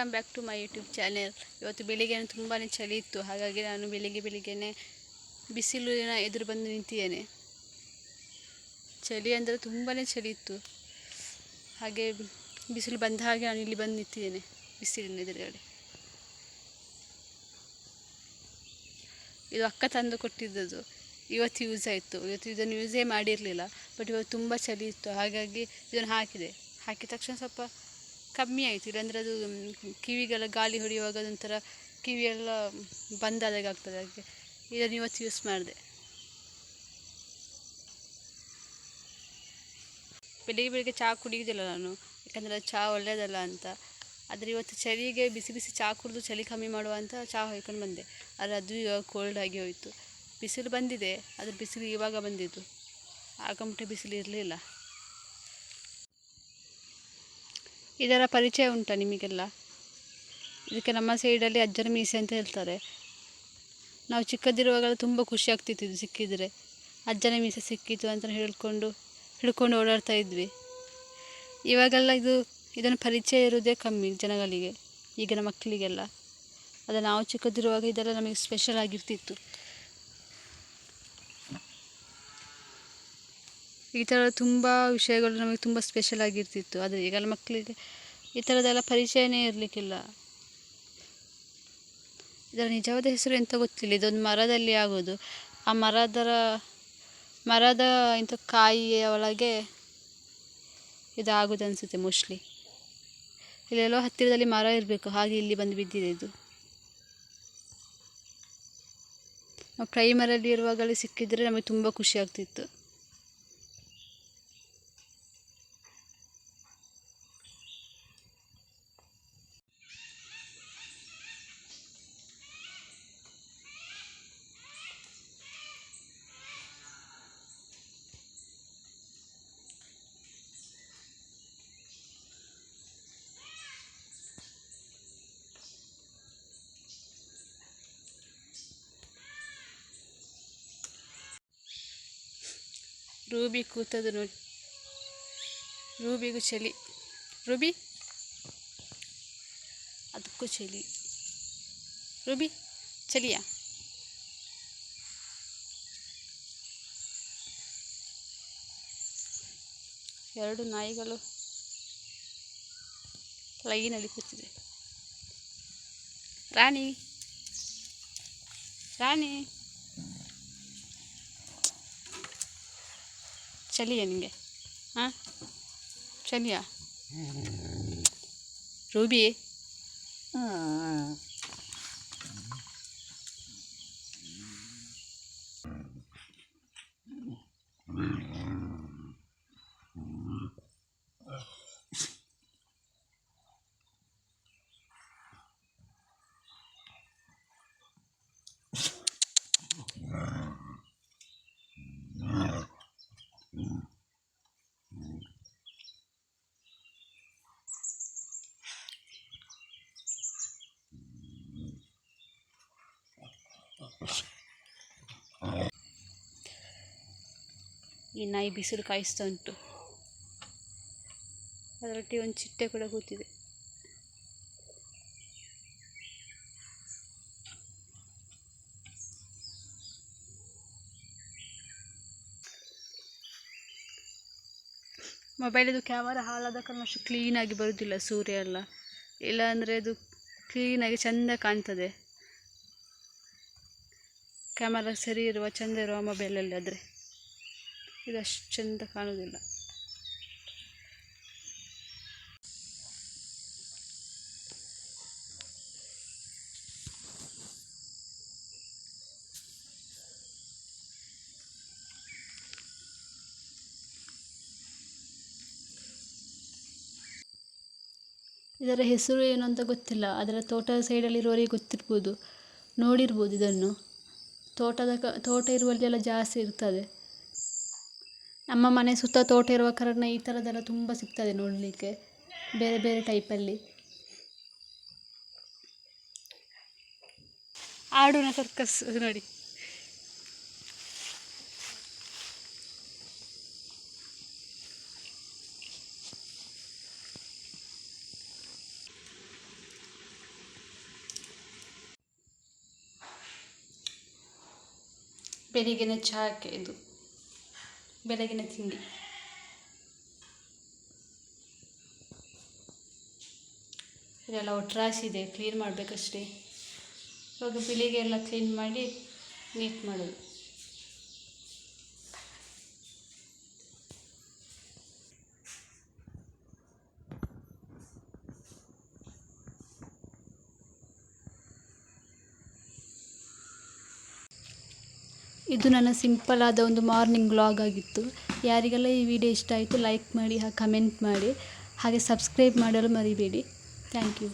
Welcome back to my YouTube channel ಇವತ್ತು ಬೆಳಿಗ್ಗೆ ತುಂಬಾ ಚಳಿ ಇತ್ತು. ಹಾಗಾಗಿ ನಾನು ಬೆಳಿಗ್ಗೆ ಬೆಳಿಗ್ಗೆನೆ ಬಿಸಿಲಿನ ಎದುರು ಬಂದು ನಿಂತಿದ್ದೇನೆ. ಚಳಿ ಅಂದರೆ ತುಂಬಾ ಚಳಿ ಇತ್ತು. ಹಾಗೆ ಬಿಸಿಲು ಬಂದ ಹಾಗೆ ನಾನು ಇಲ್ಲಿ ಬಂದು ನಿಂತಿದ್ದೇನೆ ಬಿಸಿಲಿನ ಎದುರುಗಡೆ. ಇದು ಅಕ್ಕ ತಂದು ಕೊಟ್ಟಿದ್ದದು ಇವತ್ತು ಯೂಸ್ ಆಯಿತು. ಇವತ್ತು ಇದನ್ನು ಯೂಸೇ ಮಾಡಿರಲಿಲ್ಲ. ಬಟ್ ಇವತ್ತು ತುಂಬ ಚಳಿ ಇತ್ತು. ಹಾಗಾಗಿ ಇದನ್ನು ಹಾಕಿದೆ. ಹಾಕಿದ ತಕ್ಷಣ ಸ್ವಲ್ಪ ಕಮ್ಮಿ ಆಯಿತು. ಇಲ್ಲಾಂದರೆ ಅದು ಕಿವಿಗೆಲ್ಲ ಗಾಳಿ ಹೊಡೆಯುವಾಗ ಅದೊಂಥರ ಕಿವಿಯೆಲ್ಲ ಬಂದಾದಾಗ ಆಗ್ತದೆ. ಹಾಗೆ ಇದನ್ನು ಇವತ್ತು ಯೂಸ್ ಮಾಡಿದೆ. ಬೆಳಿಗ್ಗೆ ಬೆಳಿಗ್ಗೆ ಚಹಾ ಕುಡಿಯೋದಿಲ್ಲ ನಾನು. ಯಾಕಂದರೆ ಚಹಾ ಒಳ್ಳೆಯದಲ್ಲ ಅಂತ. ಆದರೆ ಇವತ್ತು ಚಳಿಗೆ ಬಿಸಿ ಬಿಸಿ ಚಹಾ ಕುಡಿದು ಚಳಿ ಕಮ್ಮಿ ಮಾಡುವ ಅಂತ ಚಹಾ ಹೊಯ್ಕೊಂಡು ಬಂದೆ. ಆದರೆ ಅದು ಇವಾಗ ಕೋಲ್ಡ್ ಆಗಿ ಹೋಯಿತು. ಬಿಸಿಲು ಬಂದಿದೆ, ಆದರೆ ಬಿಸಿಲು ಇವಾಗ ಬಂದಿದ್ದು. ಆಗ ಮುಟ್ಟೆ ಬಿಸಿಲು ಇರಲಿಲ್ಲ. ಇದರ ಪರಿಚಯ ಉಂಟಾ ನಿಮಗೆಲ್ಲ? ಇದಕ್ಕೆ ನಮ್ಮ ಸೈಡಲ್ಲಿ ಅಜ್ಜನ ಮೀಸೆ ಅಂತ ಹೇಳ್ತಾರೆ. ನಾವು ಚಿಕ್ಕದಿರುವಾಗೆಲ್ಲ ತುಂಬ ಖುಷಿ ಆಗ್ತಿತ್ತು ಇದು ಸಿಕ್ಕಿದರೆ. ಅಜ್ಜನ ಮೀಸೆ ಸಿಕ್ಕಿತು ಅಂತ ಹೇಳ್ಕೊಂಡು, ಹಿಡ್ಕೊಂಡು ಓಡಾಡ್ತಾ ಇದ್ವಿ. ಇವಾಗೆಲ್ಲ ಇದು, ಇದನ್ನು ಪರಿಚಯ ಇರೋದೇ ಕಮ್ಮಿ ಜನಗಳಿಗೆ, ಈಗಿನ ಮಕ್ಕಳಿಗೆಲ್ಲ. ಅದು ನಾವು ಚಿಕ್ಕದಿರುವಾಗ ಇದೆಲ್ಲ ನಮಗೆ ಸ್ಪೆಷಲ್ ಆಗಿರ್ತಿತ್ತು. ಈ ಥರ ತುಂಬ ವಿಷಯಗಳು ನಮಗೆ ತುಂಬ ಸ್ಪೆಷಲ್ ಆಗಿರ್ತಿತ್ತು. ಆದರೆ ಈಗೆಲ್ಲ ಮಕ್ಕಳಿಗೆ ಈ ಥರದ್ದೆಲ್ಲ ಪರಿಚಯನೇ ಇರಲಿಕ್ಕಿಲ್ಲ. ಇದರ ನಿಜವಾದ ಹೆಸರು ಎಂತ ಗೊತ್ತಿಲ್ಲ. ಇದೊಂದು ಮರದಲ್ಲಿ ಆಗೋದು. ಆ ಮರದರ, ಮರದ ಇಂಥ ಕಾಯಿಯ ಒಳಗೆ ಇದಾಗೋದು ಅನಿಸುತ್ತೆ ಮೋಸ್ಟ್ಲಿ ಇಲ್ಲೆಲ್ಲೋ ಹತ್ತಿರದಲ್ಲಿ ಮರ ಇರಬೇಕು. ಹಾಗೆ ಇಲ್ಲಿ ಬಂದು ಬಿದ್ದಿದೆ ಇದು. ನಾವು ಪ್ರೈಮರಲ್ಲಿ ಇರುವಾಗಲೇ ಸಿಕ್ಕಿದರೆ ನಮಗೆ ತುಂಬ ಖುಷಿ ಆಗ್ತಿತ್ತು. ರೂಬಿ ಕೂತದು ನೋಡಿ. ರೂಬಿಗೂ ಚಳಿ. ರೂಬಿ? ಅದಕ್ಕೂ ಚಳಿ. ರೂಬಿ, ಚಳಿಯಾ? ಎರಡು ನಾಯಿಗಳು ಲೈನಲ್ಲಿ ಕೂತಿದೆ. ರಾಣಿ ರಾಣಿ. ಚಳಿಯಾ ನಿಮಗೆ ಹಾಂ ಚಳಿಯಾ ರೂಬಿ ಈ ನಾಯಿ ಬಿಸಿಲು ಕಾಯಿಸ್ತಾ ಉಂಟು. ಅದರೊಟ್ಟಿಗೆ ಒಂದು ಚಿಟ್ಟೆ ಕೂಡ ಕೂತಿದೆ. ಮೊಬೈಲಿದು ಕ್ಯಾಮರಾ ಹಾಳಾದ ಕಾರಣ ಅಷ್ಟು ಕ್ಲೀನಾಗಿ ಬರುವುದಿಲ್ಲ ಸೂರ್ಯ ಎಲ್ಲ. ಇಲ್ಲಾಂದರೆ ಅದು ಕ್ಲೀನಾಗಿ ಚೆಂದ ಕಾಣ್ತದೆ. ಕ್ಯಾಮರಾ ಸರಿ ಇರುವ, ಚೆಂದ ಇರುವ ಮೊಬೈಲಲ್ಲಿ ಆದರೆ. ಇದು ಅಷ್ಟು ಚೆಂದ ಕಾಣೋದಿಲ್ಲ. ಇದರ ಹೆಸರು ಏನು ಅಂತ ಗೊತ್ತಿಲ್ಲ. ಅದರ ತೋಟದ ಸೈಡಲ್ಲಿರುವವರಿಗೆ ಗೊತ್ತಿರ್ಬೋದು. ನೋಡಿರ್ಬೋದು ಇದನ್ನು. ತೋಟದ ಕ, ತೋಟ ಇರುವಲ್ಲೆಲ್ಲ ಜಾಸ್ತಿ ಇರ್ತದೆ. ನಮ್ಮ ಮನೆ ಸುತ್ತ ತೋಟ ಇರುವ ಕಾರಣ ಈ ಥರದ್ದೆಲ್ಲ ತುಂಬ ಸಿಗ್ತದೆ ನೋಡಲಿಕ್ಕೆ, ಬೇರೆ ಬೇರೆ ಟೈಪಲ್ಲಿ. ಆಡುನ ಸರ್ಕಸ್ ನೋಡಿ. ಬೆಳಿಗ್ಗಿನ ಚಹಾಕ್ಕೆ ಇದು. ಬೆಳಗಿನ ತಿಂಡಿ. ಇದೆಲ್ಲ ಒಟ್ರಾಸಿದೆ ಕ್ಲೀನ್ ಮಾಡಬೇಕಷ್ಟೇ. ಇವಾಗ ಬೆಳಿಗ್ಗೆ ಎಲ್ಲ ಕ್ಲೀನ್ ಮಾಡಿ ನೀಟ್ ಮಾಡೋದು. ಇದು ನನ್ನ ಸಿಂಪಲ್ ಆದ ಒಂದು ಮಾರ್ನಿಂಗ್ ವ್ಲಾಗ್ ಆಗಿತ್ತು. ಯಾರಿಗೆಲ್ಲ ಈ ವಿಡಿಯೋ ಇಷ್ಟ ಆಯಿತು ಲೈಕ್ ಮಾಡಿ ಕಮೆಂಟ್ ಮಾಡಿ, ಹಾಗೆ ಸಬ್ಸ್ಕ್ರೈಬ್ ಮಾಡಲು ಮರಿಬೇಡಿ. Thank you